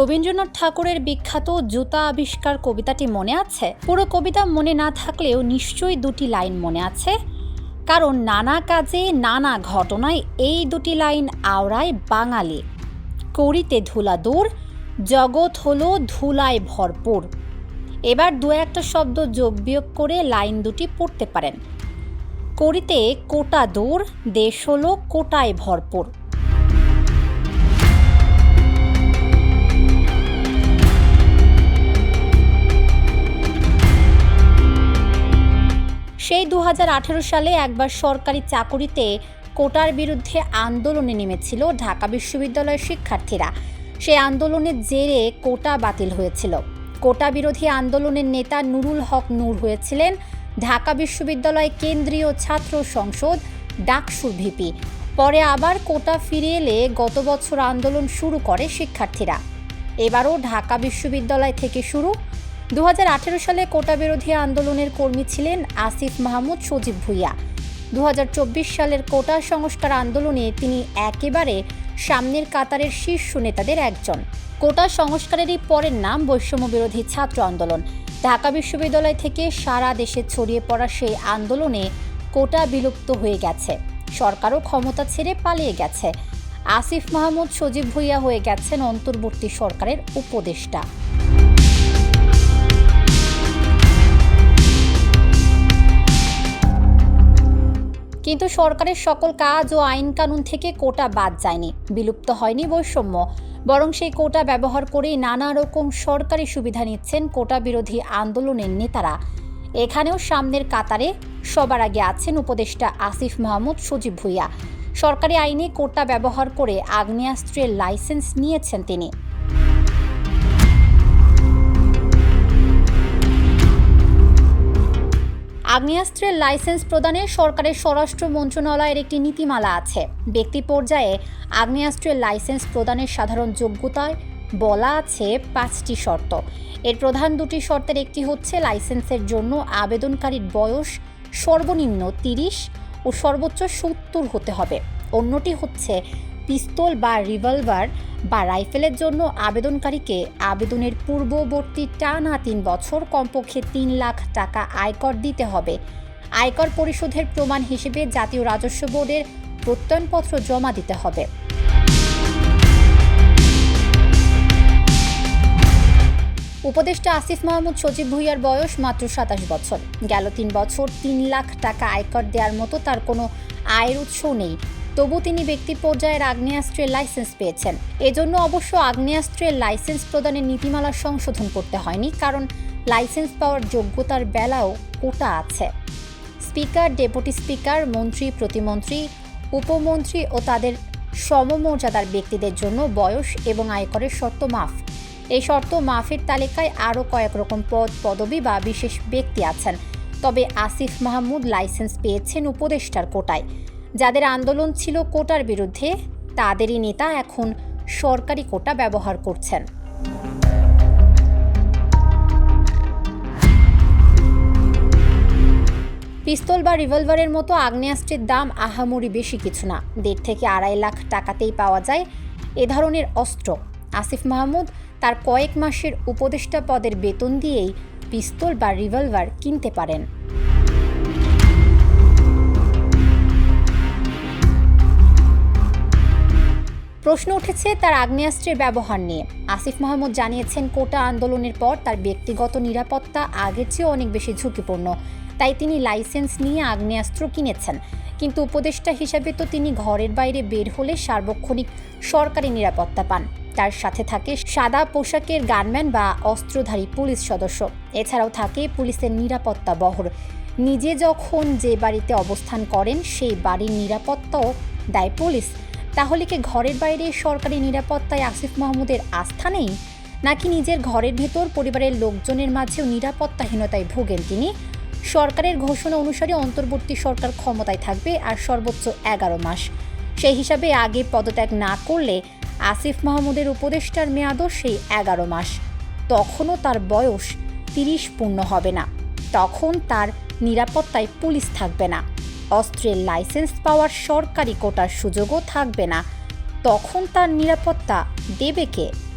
রবীন্দ্রনাথ ঠাকুরের বিখ্যাত জুতা আবিষ্কার কবিতাটি মনে আছে? পুরো কবিতা মনে না থাকলেও নিশ্চয়ই দুটি লাইন মনে আছে। কারণ নানা কাজে নানা ঘটনায় এই দুটি লাইন আওড়ায় বাঙালি। করিতে ধুলা দূর, জগৎ হলো ধুলায় ভরপুর। এবার দু একটা শব্দ যোগ বিয়োগ করে লাইন দুটি পড়তে পারেন। করিতে কোটা দূর, দেশ হলো কোটায় ভরপুর। দু হাজার আঠারো সালে একবার সরকারি চাকুরিতে কোটার বিরুদ্ধে আন্দোলনে নেমেছিল ঢাকা বিশ্ববিদ্যালয়ের শিক্ষার্থীরা। সেই আন্দোলনের জেরে কোটা বাতিল হয়েছিল। কোটা বিরোধী আন্দোলনের নেতা নুরুল হক নূর হয়েছিলেন ঢাকা বিশ্ববিদ্যালয় কেন্দ্রীয় ছাত্র সংসদ ডাকসুর ভিপি। পরে আবার কোটা ফিরে এলে গত বছর আন্দোলন শুরু করে শিক্ষার্থীরা। এবারও ঢাকা বিশ্ববিদ্যালয় থেকে শুরু দু হাজার আঠেরো সালে কোটা বিরোধী আন্দোলনের কর্মী ছিলেন আসিফ মাহমুদ সজীব ভুইয়া। দু হাজার চব্বিশ সালের কোটা সংস্কার আন্দোলনে তিনি একেবারে সামনের কাতারের শীর্ষ নেতাদের একজন। কোটা সংস্কারেরই পরের নাম বৈষম্য বিরোধী ছাত্র আন্দোলন। ঢাকা বিশ্ববিদ্যালয় থেকে সারা দেশে ছড়িয়ে পড়া সেই আন্দোলনে কোটা বিলুপ্ত হয়ে গেছে। সরকারও ক্ষমতা ছেড়ে পালিয়ে গেছে। আসিফ মাহমুদ সজীব ভুইয়া হয়ে গেছেন অন্তর্বর্তী সরকারের উপদেষ্টা। কিন্তু সরকারের সকল কাজ ও আইন কানুন থেকে কোটা বাদ যায়নি, বিলুপ্ত হয়নি বৈষম্য। বরং সেই কোটা ব্যবহার করেই নানা রকম সরকারি সুবিধা নিচ্ছেন কোটা বিরোধী আন্দোলনের নেতারা। এখানেও সামনের কাতারে সবার আগে আছেন উপদেষ্টা আসিফ মাহমুদ, সজীব ভুইয়া। সরকারি আইনে কোটা ব্যবহার করে আগ্নেয়াস্ত্রের লাইসেন্স নিয়েছেন তিনি। আগ্নেয়াস্ত্রের লাইসেন্স প্রদানে সরকারের স্বরাষ্ট্র মন্ত্রণালয়ের একটি নীতিমালা আছে। ব্যক্তি পর্যায়ে আগ্নেয়াস্ত্রের লাইসেন্স প্রদানের সাধারণ যোগ্যতায় বলা আছে পাঁচটি শর্ত। এর প্রধান দুটি শর্তের একটি হচ্ছে লাইসেন্সের জন্য আবেদনকারীর বয়স সর্বনিম্ন তিরিশ ও সর্বোচ্চ সত্তর হতে হবে। অন্যটি হচ্ছে পিস্তল বা রিভলভার বা রাইফেলের জন্য আবেদনকারীকে আবেদনের পূর্ববর্তী টানা তিন বছর, কমপক্ষে তিন লাখ টাকা আয়কর দিতে হবে। আয়কর পরিশোধের প্রমাণ হিসেবে জাতীয় রাজস্ব বোর্ডের প্রত্যয়নপত্র জমা দিতে হবে। উপদেষ্টা আসিফ মাহমুদ সজীব ভুইয়ার বয়স মাত্র সাতাশ বছর। গেল তিন বছর, তিন লাখ টাকা আয়কর দেওয়ার মতো তার কোনো আয়ের উৎসও নেই। তবু তিনি ব্যক্তি পর্যায়ের আগ্নেয়াস্ত্রের লাইসেন্স পেয়েছেন। এজন্য অবশ্য আগ্নেয়াস্ত্রের লাইসেন্স প্রদানের নীতিমালা সংশোধন করতে হয়নি, কারণ লাইসেন্স পাওয়ার যোগ্যতার বেলাও কোটা আছে। স্পিকার, ডেপুটি স্পিকার, মন্ত্রী, প্রতিমন্ত্রী, উপমন্ত্রী ও তাদের সমমর্যাদার ব্যক্তিদের জন্য বয়স এবং আয়করের শর্ত মাফ। এই শর্ত মাফের তালিকায় আরও কয়েক রকম পদ, পদবি বা বিশেষ ব্যক্তি আছেন। তবে আসিফ মাহমুদ লাইসেন্স পেয়েছেন উপদেষ্টার কোটায়। যাদের আন্দোলন ছিল কোটার বিরুদ্ধে, তাদেরই নেতা এখন সরকারি কোটা ব্যবহার করছেন। পিস্তল বা রিভলভারের মতো আগ্নেয়াস্ত্রের দাম আহামরি বেশি কিছু না। দেড় থেকে আড়াই লাখ টাকাতেই পাওয়া যায় এ ধরনের অস্ত্র। আসিফ মাহমুদ তার কয়েক মাসের উপদেষ্টা পদের বেতন দিয়েই পিস্তল বা রিভলভার কিনতে পারেন। প্রশ্ন উঠেছে তার আগ্নেয়াস্ত্রের ব্যবহার নিয়ে। আসিফ মাহমুদ জানিয়েছেন, কোটা আন্দোলনের পর তার ব্যক্তিগত নিরাপত্তা আগের চেয়েও অনেক বেশি ঝুঁকিপূর্ণ। তাই তিনি লাইসেন্স নিয়ে আগ্নেয়াস্ত্র কিনেছেন। কিন্তু উপদেষ্টা হিসাবে তো তিনি ঘরের বাইরে বের হলে সার্বক্ষণিক সরকারি নিরাপত্তা পান। তার সাথে থাকে সাদা পোশাকের গানম্যান বা অস্ত্রধারী পুলিশ সদস্য। এছাড়াও থাকে পুলিশের নিরাপত্তা বহর। নিজে যখন যে বাড়িতে অবস্থান করেন, সেই বাড়ির নিরাপত্তাও দেয় পুলিশ। তাহলে কি ঘরের বাইরে সরকারি নিরাপত্তায় আসিফ মাহমুদের আস্থা নেই? নাকি নিজের ঘরের ভেতর পরিবারের লোকজনের মাঝেও নিরাপত্তাহীনতায় ভোগেন তিনি? সরকারের ঘোষণা অনুসারে অন্তর্বর্তী সরকার ক্ষমতায় থাকবে আর সর্বোচ্চ এগারো মাস। সেই হিসাবে আগে পদত্যাগ না করলে আসিফ মাহমুদের উপদেষ্টার মেয়াদও সেই এগারো মাস। তখনও তার বয়স তিরিশ পূর্ণ হবে না। তখন তার নিরাপত্তায় পুলিশ থাকবে না। অস্ত্রের লাইসেন্স পাওয়ার সরকারি কোটার সুযোগও থাকবে না। তখন তার নিরাপত্তা দেবে কে?